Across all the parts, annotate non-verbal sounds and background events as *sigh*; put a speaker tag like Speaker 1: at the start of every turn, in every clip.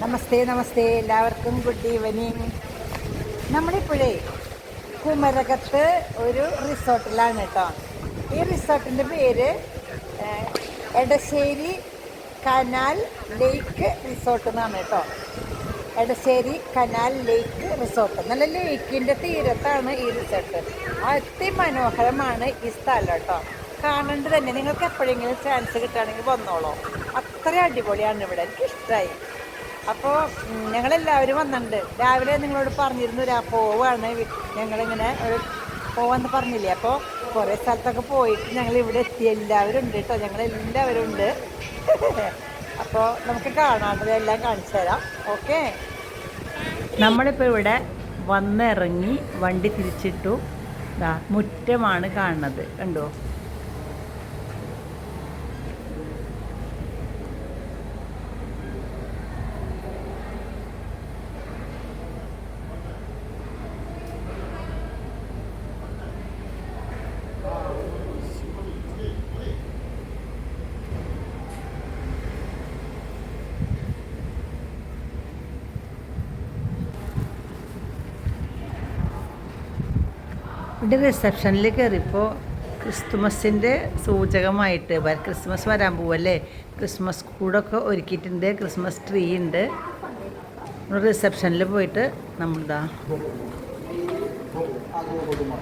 Speaker 1: നമസ്തേ നമസ്തേ. എല്ലാവർക്കും good evening നമ്മളിപ്പോഴേ കുമരകത്ത് ഒരു റിസോർട്ടിലാണ് കേട്ടോ. ഈ റിസോർട്ടിന്റെ പേര് എടശ്ശേരി കനാൽ ലേക്ക് റിസോർട്ട് എന്നാണ് കേട്ടോ. Edassery canal lake resort. നല്ല ലേക്കിന്റെ തീരത്താണ് ഈ റിസോർട്ട്. അതിമനോഹരമാണ് ഈ സ്ഥലം കേട്ടോ. കാണേണ്ടത് തന്നെ. നിങ്ങൾക്ക് എപ്പോഴെങ്കിലും ചാൻസ് കിട്ടുകയാണെങ്കിൽ വന്നോളൂ. അത്ര അടിപൊളിയാണ് ഇവിടെ. എനിക്ക് ഇഷ്ടമായി അപ്പോൾ ഞങ്ങളെല്ലാവരും വന്നിട്ടുണ്ട്. രാവിലെ നിങ്ങളോട് പറഞ്ഞിരുന്നു രാ പോവാണ്. ഞങ്ങളിങ്ങനെ ഒരു പോവാന്ന് പറഞ്ഞില്ലേ? അപ്പോൾ കുറേ സ്ഥലത്തൊക്കെ പോയിട്ട് ഞങ്ങൾ ഇവിടെ എത്തി. എല്ലാവരും ഉണ്ട് കേട്ടോ ഞങ്ങളെല്ലാവരും ഉണ്ട്. *laughs* അപ്പോൾ നമുക്ക് കാണാണ്ടത് എല്ലാം കാണിച്ചു തരാം. ഓക്കെ? നമ്മളിപ്പോൾ ഇവിടെ വന്നിറങ്ങി വണ്ടി തിരിച്ചിട്ടു. മുറ്റമാണ് കാണുന്നത്. കണ്ടോ? ഇവിടെ റിസപ്ഷനിൽ കയറിയപ്പോൾ ക്രിസ്തുമസിന്റെ സൂചകമായിട്ട് ക്രിസ്മസ് വരാൻ പോവല്ലേ? ക്രിസ്മസ് കൂടൊക്കെ ഒരുക്കിയിട്ടുണ്ട് ക്രിസ്മസ് ട്രീ ഉണ്ട്. റിസപ്ഷനിൽ പോയിട്ട് നമ്മളിതാ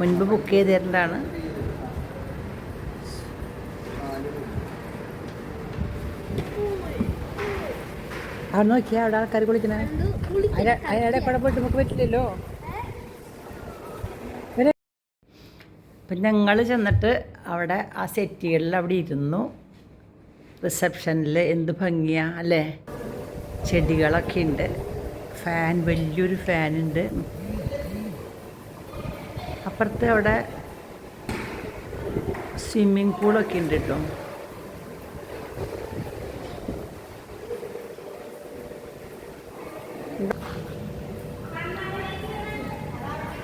Speaker 1: മുൻപ് ബുക്ക് ചെയ്തിട്ടുണ്ടാണ് അവിടെ നോക്കിയാ അവിടെ ആൾക്കാർ കുളിക്കണേ? അയാളെ കൂടെ പോയിട്ട് നമുക്ക് പറ്റില്ലല്ലോ? അപ്പം ഞങ്ങൾ ചെന്നിട്ട് അവിടെ ആ സെറ്റികളിൽ അവിടെ ഇരുന്നു. റിസപ്ഷനിൽ എന്ത് ഭംഗിയാ അല്ലേ? ചെടികളൊക്കെ ഉണ്ട്. ഫാൻ വലിയൊരു ഫാനുണ്ട് അപ്പുറത്ത് അവിടെ സ്വിമ്മിങ് പൂളൊക്കെ ഉണ്ട് കേട്ടോ.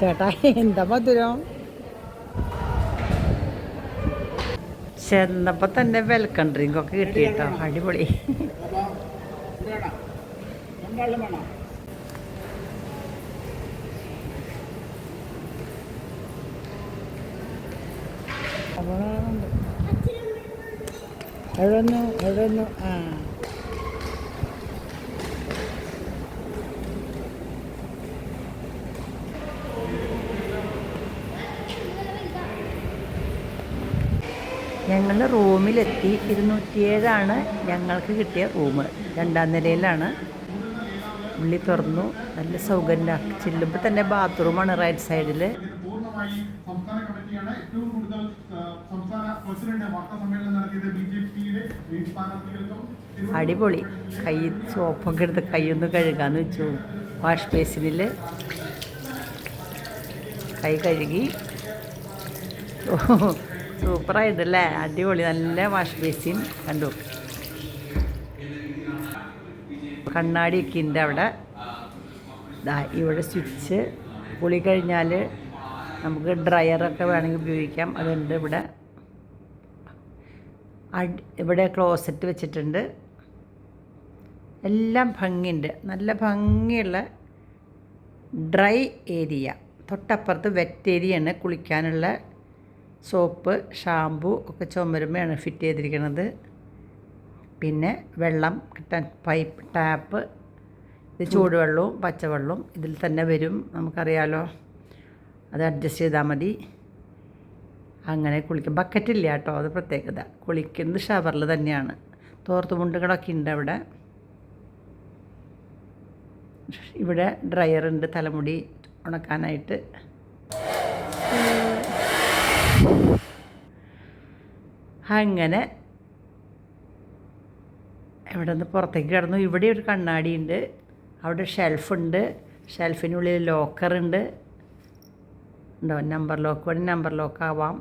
Speaker 1: ചേട്ടാ എന്താ മധുരം? ചെന്നപ്പോൾ തന്നെ വെൽക്കം ഡ്രിങ്ക് ഒക്കെ കിട്ടി കേട്ടോ അടിപൊളി അവിടെ എഴുന്നു ആ. ഞങ്ങൾ റൂമിലെത്തി. ഇരുന്നൂറ്റിയേഴാണ് ഞങ്ങൾക്ക് കിട്ടിയ റൂം രണ്ടാം നിലയിലാണ്. ഉള്ളി തുറന്നു. നല്ല സൗകര്യം ചെല്ലുമ്പോൾ തന്നെ ബാത്റൂമാണ് റൈറ്റ് സൈഡിൽ അടിപൊളി. കൈ സോപ്പൊക്കെ എടുത്ത് കൈയൊന്ന് കഴുകാന്ന് വെച്ചു. വാഷ് ബേസിനിൽ കൈ കഴുകി. ഓ സൂപ്പറായിട്ടല്ലേ അടിപൊളി. നല്ല വാഷ് ബേസിൻ കണ്ടു. കണ്ണാടിയൊക്കെ ഉണ്ട് അവിടെ. ദാ ഇവിടെ സ്വിച്ച് കുളി കഴിഞ്ഞാൽ നമുക്ക് ഡ്രയറൊക്കെ വേണമെങ്കിൽ ഉപയോഗിക്കാം. അതുണ്ട് ഇവിടെ. ഇവിടെ ക്ലോസറ്റ് വെച്ചിട്ടുണ്ട്. എല്ലാം ഭംഗിയുണ്ട്. നല്ല ഭംഗിയുള്ള ഡ്രൈ ഏരിയ തൊട്ടപ്പുറത്ത് വെറ്റ് ഏരിയയാണ് കുളിക്കാനുള്ള സോപ്പ് ഷാമ്പു ഒക്കെ ചുമരുമയാണ് ഫിറ്റ് ചെയ്തിരിക്കുന്നത് പിന്നെ വെള്ളം കിട്ടാൻ പൈപ്പ് ടാപ്പ് ഇത് ചൂടുവെള്ളവും പച്ചവെള്ളവും ഇതിൽ തന്നെ വരും. നമുക്കറിയാലോ അത് അഡ്ജസ്റ്റ് ചെയ്താൽ മതി. അങ്ങനെ കുളിക്കും. ബക്കറ്റില്ല കേട്ടോ അത് പ്രത്യേകത. കുളിക്കുന്നത് ഷവറിൽ തന്നെയാണ്. തോർത്ത് മുണ്ടുകളൊക്കെ ഉണ്ട് അവിടെ. ഇവിടെ ഡ്രയർ ഉണ്ട് തലമുടി ഉണക്കാനായിട്ട്. അങ്ങനെ ഇവിടെ നിന്ന് പുറത്തേക്ക് കിടന്നു. ഇവിടെ ഒരു കണ്ണാടി ഉണ്ട് അവിടെ ഷെൽഫുണ്ട് ഷെൽഫിനുള്ളിൽ ലോക്കറുണ്ട് ഉണ്ടോ. നമ്പർ ലോക്ക് വേണമെങ്കിൽ നമ്പർ ലോക്ക് ആവാം.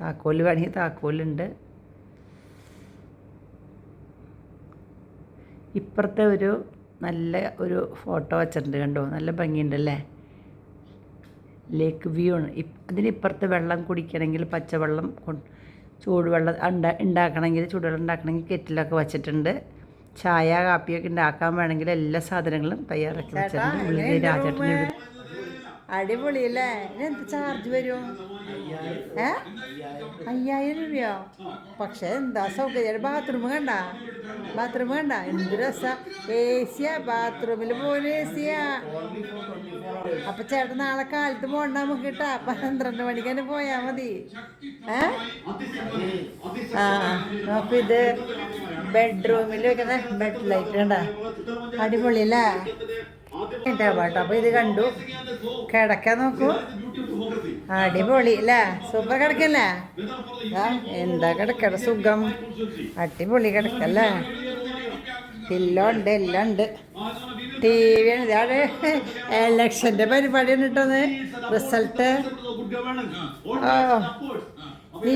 Speaker 1: താക്കോൽ വേണമെങ്കിൽ താക്കോലുണ്ട്. ഇപ്പുറത്തെ ഒരു നല്ല ഒരു ഫോട്ടോ വെച്ചിട്ടുണ്ട് കണ്ടോ? നല്ല ഭംഗിയുണ്ടല്ലേ? ലേക്ക് വ്യൂ ആണ്. അതിനിപ്പുറത്ത് വെള്ളം കുടിക്കണമെങ്കിൽ പച്ചവെള്ളം കൊണ്ട് ചൂടുവെള്ളം ഉണ്ടാ ഉണ്ടാക്കണമെങ്കിൽ ചൂടുവെള്ളം ഉണ്ടാക്കണമെങ്കിൽ കെറ്റിലൊക്കെ വെച്ചിട്ടുണ്ട്.
Speaker 2: ചായ കാപ്പിയൊക്കെ ഉണ്ടാക്കാൻ വേണമെങ്കിൽ എല്ലാ സാധനങ്ങളും തയ്യാറാക്കി വെച്ചിട്ടുണ്ട്. ഉള്ളിൽ രാജേട്ടന്റെ
Speaker 1: അടിപൊളി അല്ലേ എന്ത് ചാർജ് വരും? അയ്യായിരം രൂപയോ? പക്ഷേ എന്താ സൗകര്യം? ബാത്റൂം കണ്ട? ബാത്റൂം കണ്ട? എന്ത് രസ. എ സിയാ ബാത്റൂമിൽ പോലും എ അപ്പൊ ചേട്ടൻ നാളെ കാലത്ത് പോണ്ട നമുക്ക് കിട്ടാ പന്ത്രണ്ട് മണിക്ക് തന്നെ പോയാ മതി. ഏ? ആ അപ്പൊ ഇത് ബെഡ്റൂമിൽ വെക്കുന്ന ബെഡ് ലൈറ്റ് കണ്ട. അടിപൊളി അല്ലേ കേട്ടോ. അപ്പൊ ഇത് കണ്ടു. കിടക്കാൻ നോക്കൂ. അടിപൊളി അല്ലേ സൂപ്പർ കിടക്കല്ലേ? എന്താ കിടക്കട സുഖം. അടിപൊളി കിടക്കല്ലേ? എല്ലാം ഉണ്ട് എല്ലാം ഉണ്ട്. ടി വി ആണ് ഇതാണ് എലക്ഷന്റെ പരിപാടിയാണ് കിട്ടുന്നത് റിസൾട്ട് ഓ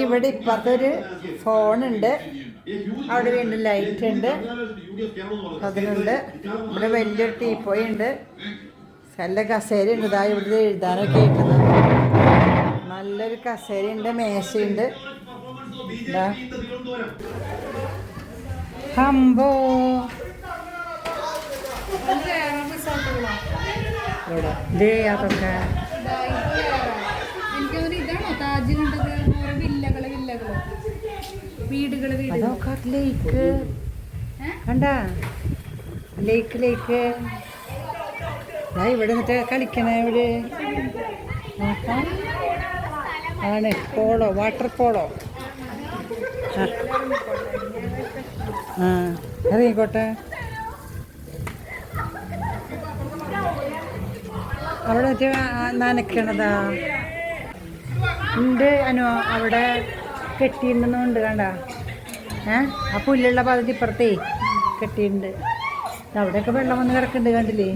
Speaker 1: ഇവിടെ ഇപ്പത്തൊരു ഫോണുണ്ട് അവിടെ വീണ്ടും ലൈറ്റ് ഉണ്ട്. അതിനുണ്ട്. ഇവിടെ വലിയൊരു ടീപ്പോയി ഉണ്ട്. നല്ല കസേര ഉണ്ട് ഇതാ ഇവിടെ എഴുതാനൊക്കെ ഇട്ടത് നല്ലൊരു കസേരയുണ്ട് മേശയുണ്ട്. ഹംബോ. അതൊക്കെ. ഇവിടെ കളിക്കണേ ഇവിടെ ആണ്. Polo water polo. ആ. ഇറങ്ങിക്കോട്ടെ. അവിടെ വെച്ച് നനയ്ക്കണതാ ഉണ്ട് അനു അവിടെ കെട്ടിയിട്ടുണ്ടെന്നുണ്ട് കണ്ട. ഏ? ആ പുല്ലുള്ള ഭാഗത്ത് ഇപ്പുറത്തേ കെട്ടിയിട്ടുണ്ട്. അവിടെയൊക്കെ വെള്ളം വന്ന് കിടക്കുന്നുണ്ട് കണ്ടില്ലേ?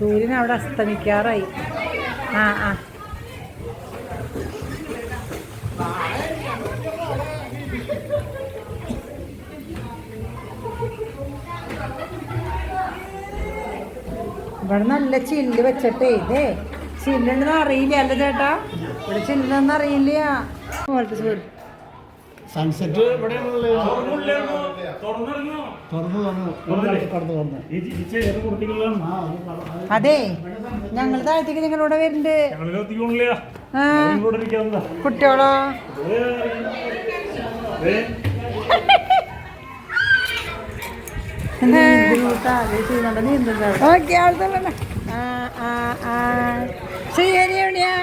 Speaker 1: സൂര്യൻ അവിടെ അസ്തമിക്കാറായി. ആ ആ. ഇവിടെ നല്ല ചില്ല് വെച്ചിട്ടേ ഇതേ ചില്ലുണ്ടെന്ന് അറിയില്ല അല്ല ചേട്ടാ? ഇവിടെ ചില്ലെന്ന് അറിയില്ല.
Speaker 3: സൺസെറ്റ് ഇവിടെയാണല്ലേ
Speaker 1: അതെ ഞങ്ങൾ താഴത്തേക്ക് നിങ്ങളിവിടെ വരുന്നുണ്ട് കുട്ടികളോ? ഓക്കെ ആൾത്തന്നെ ആ ആ ആ. ശ്രീഹരി എവിടെയാ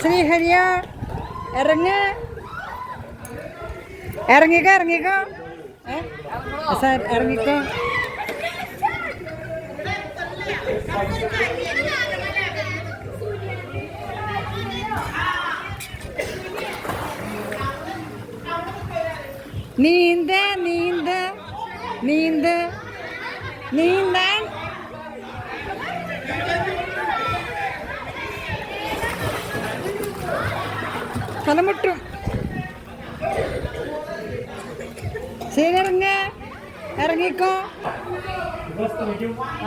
Speaker 1: ശ്രീഹരിയ ഇറങ്ങ. ഇറങ്ങിക്കോ ഇറങ്ങിക്കോ. சார் இறங்கிக்கோ நீந்த நீந்த நீந்த நீந்த. தலைமுற்றும். ഇറങ്ങിക്കോ.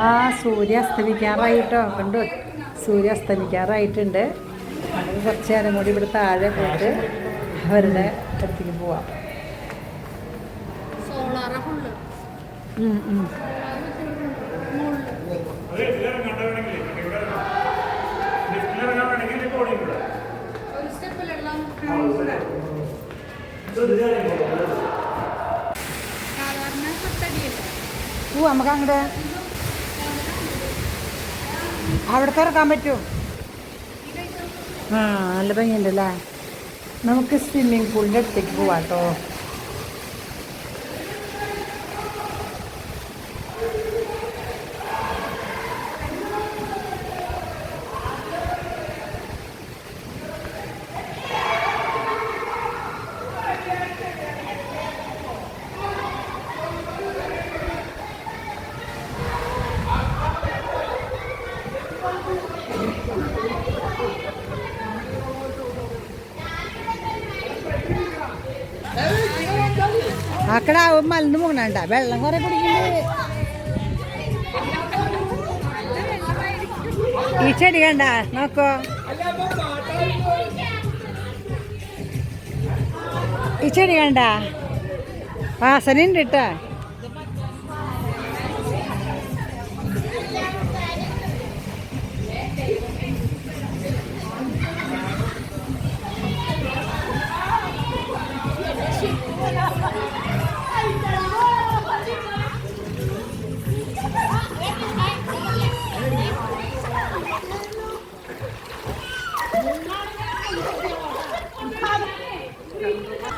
Speaker 1: ആ സൂര്യ അസ്തമിക്കാറായിട്ടോ. കണ്ടു? സൂര്യ അസ്തമിക്കാറായിട്ടുണ്ട്. നമുക്ക് കുറച്ച് നേരം കൂടി ഇവിടെ താഴെ പോയിട്ട് അവരുടെ അടുത്തേക്ക് പോവാം.
Speaker 4: ഒരു സ്റ്റെപ്പിലെല്ലാം
Speaker 1: ഓ നമുക്ക് അങ്ങോട്ട് അവിടെ തുറക്കാൻ പറ്റുമോ? ആ നല്ല ഭംഗിയുണ്ടല്ലേ? നമുക്ക് സ്വിമ്മിങ് പൂളിന്റെ അടുത്തേക്ക് പോവാം മക്കളാവും മലിന് മുങ്ങണ്ട വെള്ളം കുറെ കുടിക്കുന്നുണ്ട് ഈ ചെടി കണ്ട നോക്കോ. ഈ ചെടി കണ്ട? വാസന കേട്ടോ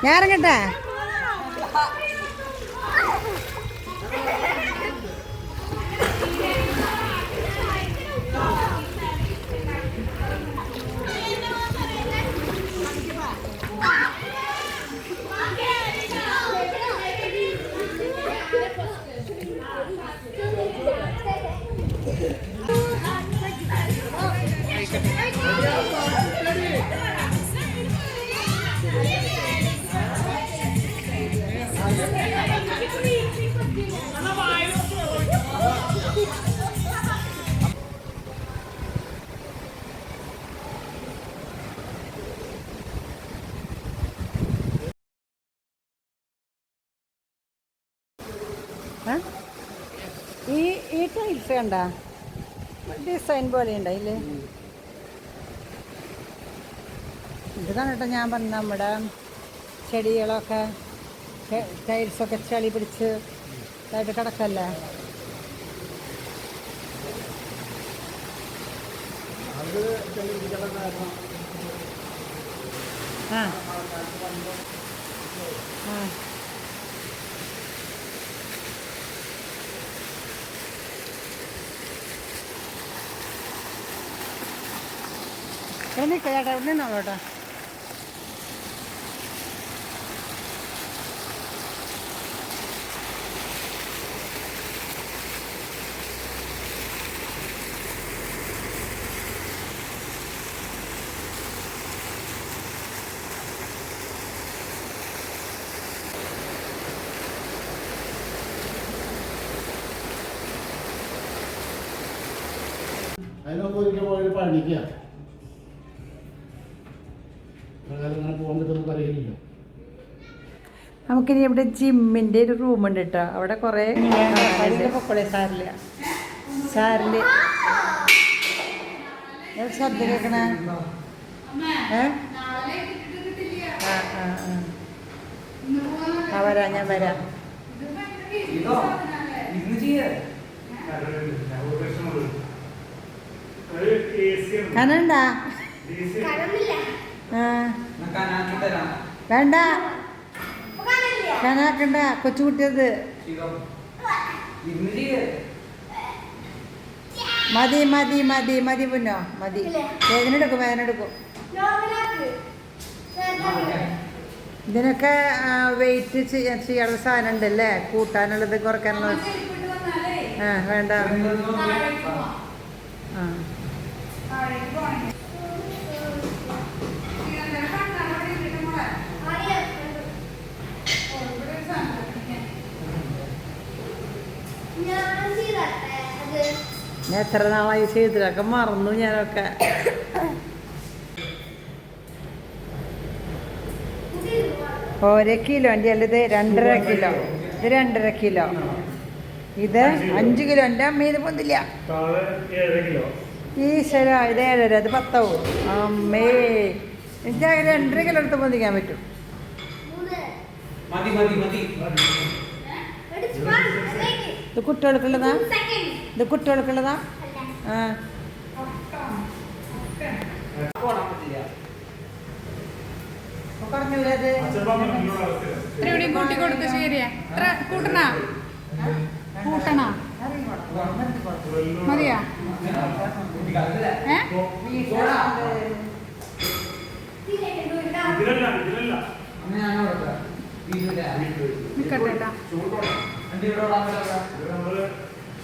Speaker 1: ഞാൻ ടൈൽസ് കണ്ട? ഡിസൈൻ പോലെ ഉണ്ടായില്ലേ? ഇത് കണ്ടിട്ട് ഞാൻ പറഞ്ഞ നമ്മുടെ ചെടികളൊക്കെ ടൈൽസൊക്കെ ചളി പിടിച്ച് ഇതായിട്ട് കിടക്കല്ലേ? ആ. ആ. എനിക്ക് ചേട്ടാ ഇവിടെ നിന്നോ ചേട്ടാ
Speaker 3: അതിനൊക്കെ അങ്ങനെ പോകാൻ
Speaker 2: നമുക്കിനി ഇവിടെ ജിമ്മിന്റെ ഒരു ഉണ്ട് കേട്ടോ. അവിടെ കുറേ
Speaker 1: പൊക്കോളെ സാരില്ല സാരിൽ ശബ്ദ കേൾക്കണ ഏ? ആ ആ ആ. ആ വരാം ഞാൻ വരാം. കനണ്ടാ ആ വേണ്ട. കനാക്കണ്ട കൊച്ചുകുട്ടിയത് മതി മതി മതി മതി പിന്നോ മതി. വേദന എടുക്കും വേദന എടുക്കും ഇതിനൊക്കെ വെയിറ്റ് ചെയ്യാനുള്ള സാധനം ഉണ്ടല്ലേ കൂട്ടാനുള്ളത് കുറയ്ക്കാനുള്ളത് ആ വേണ്ട. ആ. ഞാൻ എത്ര നാളായി ചെയ്തിട്ടൊക്കെ മറന്നു ഞാനൊക്കെ. ഓരോ കിലോന്റെ അല്ല ഇത് രണ്ടര കിലോ. ഇത് രണ്ടര കിലോ. ഇത് അഞ്ച് കിലോ. എന്റെ അമ്മ ഇത് പൊന്തില്ല. ഈശ്വര ഇത് ഏഴര അത് പത്താവും. അമ്മേ. എനിക്ക് അങ്ങനെ രണ്ടര കിലോ എടുത്ത് പൊന്തിക്കാൻ പറ്റും. ഇത് കുട്ടികൾക്കുള്ളതാ? ഇത് കുട്ടികൾക്കുള്ളതാ? ആ. കുറഞ്ഞൂല അത്
Speaker 4: ഇത്ര എവിടെയും കൂട്ടി കൊടുത്ത് ശരിയാ. ഇത്ര കൂട്ടണ? കൂട്ടണ? മതിയാ? ഏ?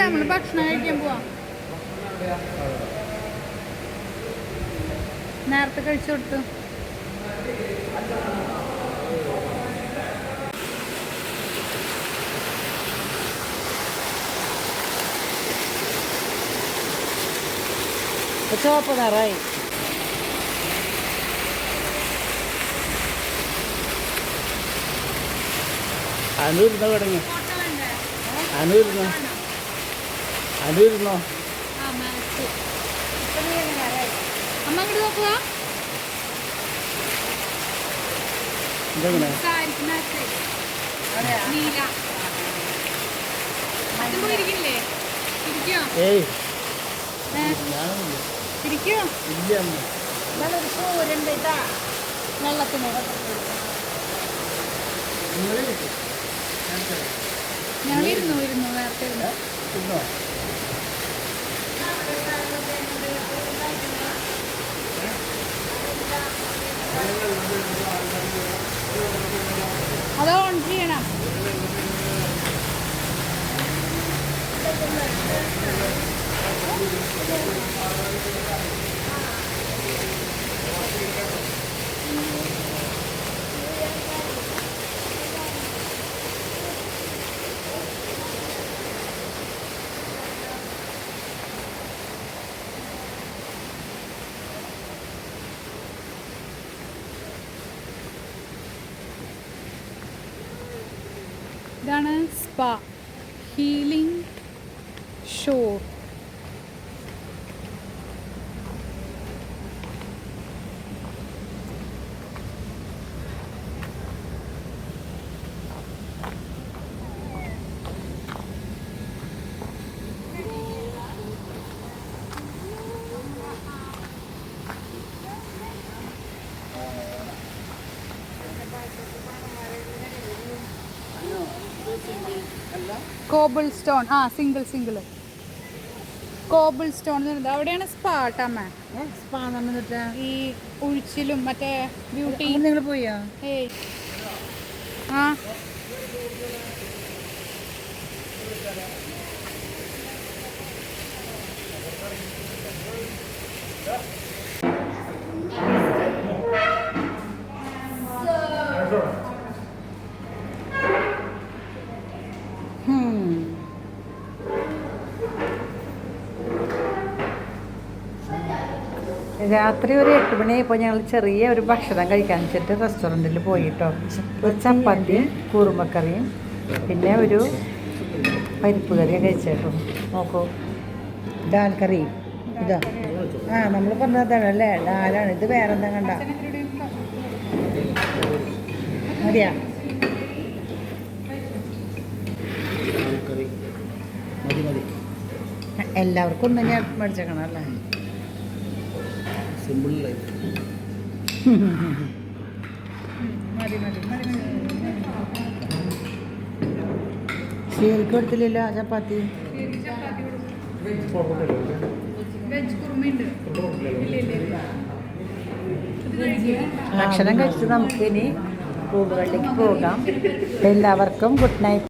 Speaker 4: അല്ലല്ല നമ്മൾ ഭക്ഷണം കഴിക്കാൻ പോവാം. നേരത്തെ കഴിച്ചു കൊടുത്തു.
Speaker 5: ചോപ്പ് നിറായി
Speaker 3: അനുരുന്നോ തുടങ്ങി അനുരുന്നോ അനുരുന്നോ
Speaker 4: അമ്മ അങ്ങോട്ട് നോക്കുക ഞങ്ങൾ ഇരുന്നു ഇരുന്നു. നേരത്തെ ഇരുന്നു? അത് ഓൺ ചെയ്യണം. ഇതാണ് സ്പാ ഹീലിംഗ് കോബിൾ സ്റ്റോൺ ആ സിംഗിൾ സിംഗിൾ കോബിൾ സ്റ്റോൺ അവിടെയാണ് സ്പാ ടമ്മ
Speaker 5: സ്പാ
Speaker 4: ഈ ഉഴിച്ചിലും മറ്റേ ബ്യൂട്ടി
Speaker 5: നിങ്ങൾ പോയോ?
Speaker 4: ഏയ്. ആ.
Speaker 1: രാത്രി ഒരു എട്ട് മണിയായപ്പോൾ ഞങ്ങൾ ചെറിയ ഒരു ഭക്ഷണം കഴിക്കാൻ വെച്ചിട്ട് റെസ്റ്റോറന്റിൽ പോയിട്ടോ. ഒരു ചപ്പാത്തിയും കുറുമക്കറിയും പിന്നെ ഒരു പരിപ്പ് കറിയും കഴിച്ചേട്ടോ. നോക്കൂ. ദാൽ കറി. ഇതാ. ആ നമ്മൾ പറഞ്ഞതാണ് അല്ലേ? ദാലാണ്. ഇത് വേറെ എന്താ കണ്ട? മതിയാ? എല്ലാവർക്കും ഞാൻ മേടിച്ചേക്കണം അല്ലേ?
Speaker 3: Simple life.
Speaker 1: കൊടുത്തില്ലല്ലോ ആ ചപ്പാത്തി.
Speaker 4: വെജ് കുറുമയുണ്ട്. ഇല്ല ഇല്ല ഇല്ല.
Speaker 1: ഭക്ഷണം കഴിച്ചു നമുക്ക് ഇനി റൂമുകളിലേക്ക് പോകാം. എല്ലാവർക്കും ഗുഡ് നൈറ്റ്.